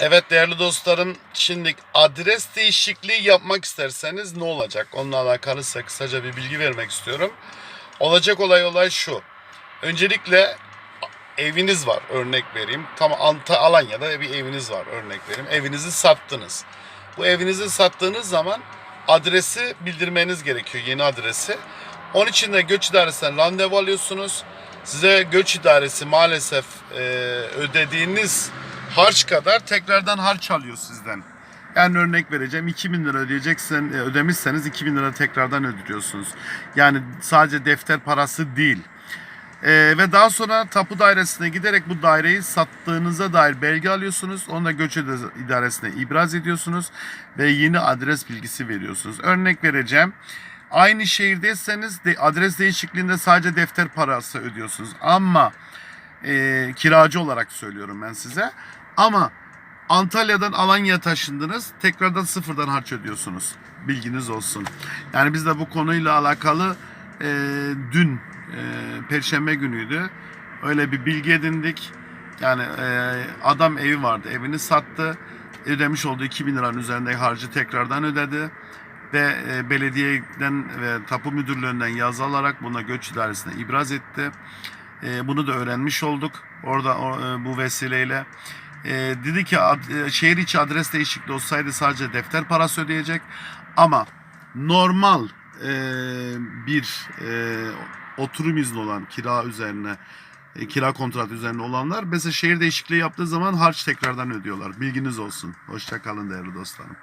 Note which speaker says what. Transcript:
Speaker 1: Evet değerli dostlarım, şimdi adres değişikliği yapmak isterseniz ne olacak? Onunla alakalı size kısaca bir bilgi vermek istiyorum. Olacak olay olay şu. Öncelikle eviniz var örnek vereyim. Tam Anta Alanya'da bir eviniz var örnek vereyim. Evinizi sattınız. Bu evinizi sattığınız zaman adresi bildirmeniz gerekiyor yeni adresi. Onun için de göç idaresinden randevu alıyorsunuz. Size göç idaresi maalesef e, ödediğiniz harç kadar tekrardan harç alıyor sizden. Yani örnek vereceğim 2000 lira ödeyeceksen e, ödemişseniz 2000 lira tekrardan ödüyorsunuz. Yani sadece defter parası değil. Ee, ve daha sonra tapu dairesine giderek bu daireyi sattığınıza dair belge alıyorsunuz. Onu da göç İda- idaresine ibraz ediyorsunuz ve yeni adres bilgisi veriyorsunuz. Örnek vereceğim. Aynı şehirdeyseniz de adres değişikliğinde sadece defter parası ödüyorsunuz. Ama e, kiracı olarak söylüyorum ben size. Ama Antalya'dan Alanya'ya taşındınız. Tekrardan sıfırdan harç ödüyorsunuz. Bilginiz olsun. Yani biz de bu konuyla alakalı e, dün e, Perşembe günüydü. Öyle bir bilgi edindik. Yani e, adam evi vardı. Evini sattı. Ödemiş olduğu 2000 liranın üzerinde harcı tekrardan ödedi. Ve e, belediyeden ve tapu müdürlüğünden yazı alarak buna göç idaresine ibraz etti. E, bunu da öğrenmiş olduk. Orada o, e, bu vesileyle. E, dedi ki ad- e, şehir içi adres değişikliği olsaydı sadece defter parası ödeyecek. Ama normal e, bir e, oturum izni olan kira üzerine e, kira kontratı üzerine olanlar mesela şehir değişikliği yaptığı zaman harç tekrardan ödüyorlar. Bilginiz olsun. Hoşça kalın değerli dostlarım.